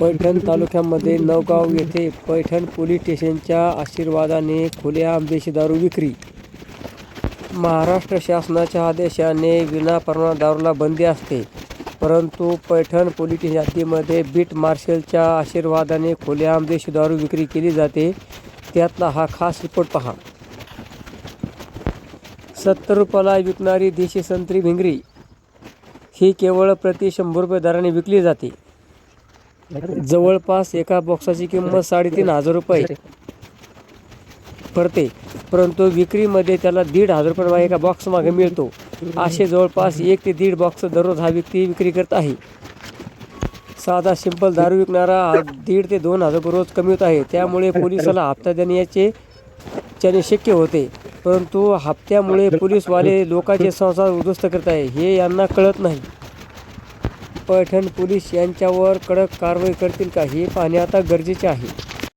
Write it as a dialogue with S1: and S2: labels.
S1: पैठण तालुक्यामध्ये नवगाव येथे पैठण पोलीस स्टेशनच्या आशीर्वादाने खुल्या देशी दारू विक्री. महाराष्ट्र शासनाच्या आदेशाने विनापरवाना दारूला बंदी असते. परंतु पैठण पोलीस स्टेशन हद्दीमध्ये बीट मार्शलच्या आशीर्वादाने खुल्या देशी दारू विक्री केली जाते. त्यातला हा खास रिपोर्ट पहा. सत्तर रुपयाला विकणारी देशी संत्री भिंगरी. ही केवळ प्रति शंभर रुपये दराने विकली जाते. जवळपास एका बॉक्साची किंमत साडेतीन हजार रुपये. पडते परंतु विक्रीमध्ये त्याला दीड हजार रुपये एका बॉक्स मागे मिळतो. असे जवळपास एक ते दीड बॉक्स दररोज हा व्यक्ती विक्री करत आहे. साधा सिंपल दारू विकणारा हा दीड ते दोन हजार रुपये रोज कमी आहे. त्यामुळे पोलिसाला हप्ता देण्याचे त्याने शक्य होते. परंतु हप्त्यामुळे पोलीसवाले लोकांचे संसार उद्ध्वस्त करत आहे. हे यांना कळत नाही. पैठण पोलीस यांच्यावर कडक कारवाई करतील का हे पाहणे आता गरजेचे आहे.